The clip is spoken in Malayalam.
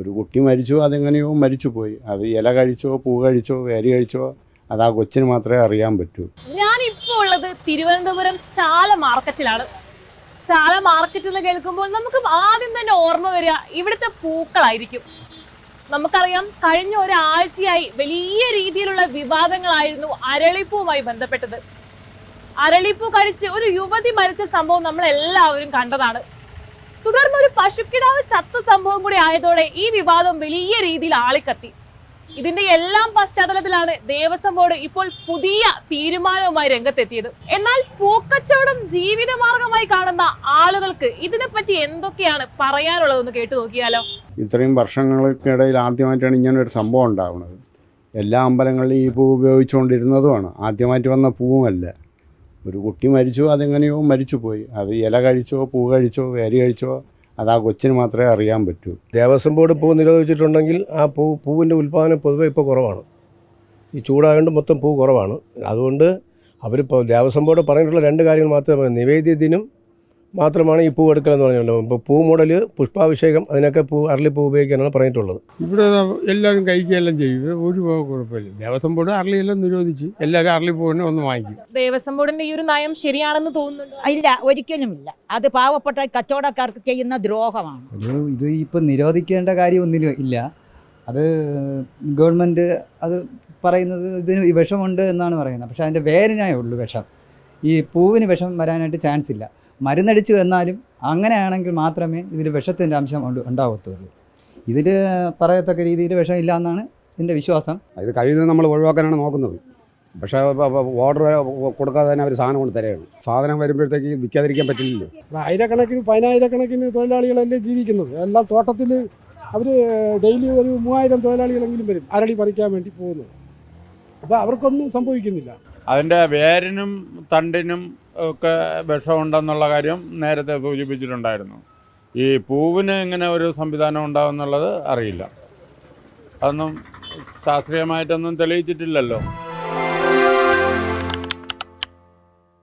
ഒരു കുട്ടി മരിച്ചു അതെങ്ങനെയോ മരിച്ചു പോയി അത് ഇല കഴിച്ചോ പൂ കഴിച്ചോ വേര് കഴിച്ചോ അത് ആ കൊച്ചിന് മാത്രമേ അറിയാൻ പറ്റൂ. ഞാൻ ഇപ്പോൾ ഉള്ളത് തിരുവനന്തപുരം ചാല മാർക്കറ്റിലാണ്. ചാല മാർക്കറ്റിൽ കേൾക്കുമ്പോൾ നമുക്ക് ആദ്യം തന്നെ ഓർമ്മ വരിക ഇവിടുത്തെ പൂക്കളായിരിക്കും. നമുക്കറിയാം കഴിഞ്ഞ ഒരാഴ്ചയായി വലിയ രീതിയിലുള്ള വിവാദങ്ങളായിരുന്നു അരളിപ്പൂവുമായി ബന്ധപ്പെട്ടത്. അരളിപ്പൂ കഴിച്ച് ഒരു യുവതി മരിച്ച സംഭവം നമ്മൾ എല്ലാവരും കണ്ടതാണ്. തുടർന്ന് ഒരു പശുക്കിടാവ് ചത്ത സംഭവം കൂടി ആയതോടെ ഈ വിവാദം വലിയ രീതിയിൽ ആളിക്കത്തി. ഇതിന്റെ എല്ലാം പശ്ചാത്തലത്തിലാണ് ദേവസ്വം ബോർഡ് ഇപ്പോൾ പുതിയ തീരുമാനവുമായി രംഗത്തെത്തിയത്. എന്നാൽ പൂക്കച്ചവടം ജീവിതമാർഗമായി കാണുന്ന ആളുകൾക്ക് ഇതിനെപ്പറ്റി എന്തൊക്കെയാണ് പറയാനുള്ളതെന്ന് കേട്ടു നോക്കിയാലോ? ഇത്രയും വർഷങ്ങൾക്കിടയിൽ ആദ്യമായിട്ടാണ് ഇങ്ങനെ ഒരു സംഭവം ഉണ്ടാവുന്നത്. എല്ലാ അമ്പലങ്ങളിലും ഈ പൂ ഉപയോഗിച്ചുകൊണ്ടിരുന്നതുമാണ്. ആദ്യമായിട്ട് വന്ന പൂവുമല്ല. ഒരു കുട്ടി മരിച്ചു അതെങ്ങനെയോ മരിച്ചു പോയി അത് ഇല കഴിച്ചോ പൂ കഴിച്ചോ വേര് കഴിച്ചോ അത് ആ കൊച്ചിന് മാത്രമേ അറിയാൻ പറ്റൂ. ദേവസ്വം ബോർഡ് പൂ നിരോധിച്ചിട്ടുണ്ടെങ്കിൽ ആ പൂ പൂവിന്റെ ഉൽപ്പാദനം പൊതുവെ ഇപ്പോൾ കുറവാണ്. ഈ ചൂടായതുകൊണ്ട് മൊത്തം പൂ കുറവാണ്. അതുകൊണ്ട് അവരിപ്പോൾ ദേവസ്വം ബോർഡ് പറഞ്ഞിട്ടുള്ള രണ്ട് കാര്യങ്ങൾ മാത്രമേ നിവേദ്യത്തിനും മാത്രമാണ് ഈ പൂ എടുക്കലെന്ന് പറഞ്ഞല്ലോ ഇപ്പോൾ പൂ മോഡൽ പുഷ്പാഭിഷേകം അതിനൊക്കെ പൂ അരളിപ്പൂ ഉപയോഗിക്കാനാണ് പറഞ്ഞിട്ടുള്ളത്. ഇവിടെ എല്ലാവരും കഴിക്കുകയെല്ലാം ചെയ്യും. ഇത് ഒരു കുഴപ്പമില്ല. ദേവസ്വം ബോർഡ് അരളിയെല്ലാം നിരോധിച്ച് എല്ലാവരും അരളി പൂവിനെ ഒന്ന് വാങ്ങിക്കും. ദേവസ്വം ബോർഡിന്റെ ഈ ഒരു നയം ശരിയാണെന്ന് തോന്നുന്നുണ്ടോ? ഇല്ല ഒരിക്കലും ഇല്ല അത് പാവപ്പെട്ട കച്ചവടക്കാർക്ക് ചെയ്യുന്ന ദ്രോഹമാണ്. ഇത് ഇപ്പം നിരോധിക്കേണ്ട കാര്യമൊന്നിലും ഇല്ല. അത് ഗവൺമെന്റ് അത് പറയുന്നത് ഇതിന് വിഷമുണ്ട് എന്നാണ് പറയുന്നത്. പക്ഷേ അതിന്റെ വേരിനായേ ഉള്ളൂ വിഷം. ഈ പൂവിന് വിഷം വരാനായിട്ട് ചാൻസ് ഇല്ല. മരുന്നടിച്ച് വന്നാലും അങ്ങനെയാണെങ്കിൽ മാത്രമേ ഇതിൽ വിഷത്തിന്റെ അംശം ഉണ്ട് ഉണ്ടാവത്തുള്ളൂ. ഇതിൽ പറയത്തക്ക രീതിയിൽ വിഷം ഇല്ല എന്നാണ് എന്റെ വിശ്വാസം. ഇത് കഴിയുന്നത് നമ്മൾ ഒഴിവാക്കാനാണ് നോക്കുന്നത്. പക്ഷേ ഓർഡർ കൊടുക്കാതെ തന്നെ അവർ സാധനം കൊണ്ട് തരുകയാണ്. സാധനം വരുമ്പോഴത്തേക്ക് വിൽക്കാതിരിക്കാൻ പറ്റില്ലല്ലോ. ആയിരക്കണക്കിന് പതിനായിരക്കണക്കിന് തൊഴിലാളികളല്ലേ ജീവിക്കുന്നത്? എല്ലാം തോട്ടത്തിൽ അവർ ഡെയിലി ഒരു മൂവായിരം തൊഴിലാളികളെങ്കിലും വരും അരളി പറിക്കാൻ വേണ്ടി പോകുന്നത്. അപ്പോൾ അവർക്കൊന്നും സംഭവിക്കുന്നില്ല. അതിന്റെ വേരിനും തണ്ടിനും ഒക്കെ വിഷമുണ്ടെന്നുള്ള കാര്യം നേരത്തെ സൂചിപ്പിച്ചിട്ടുണ്ടായിരുന്നു. ഈ പൂവിന് ഇങ്ങനെ ഒരു സംവിധാനം ഉണ്ടാകുന്നുള്ളത് അറിയില്ല. അതൊന്നും ശാസ്ത്രീയമായിട്ടൊന്നും തെളിയിച്ചിട്ടില്ലല്ലോ.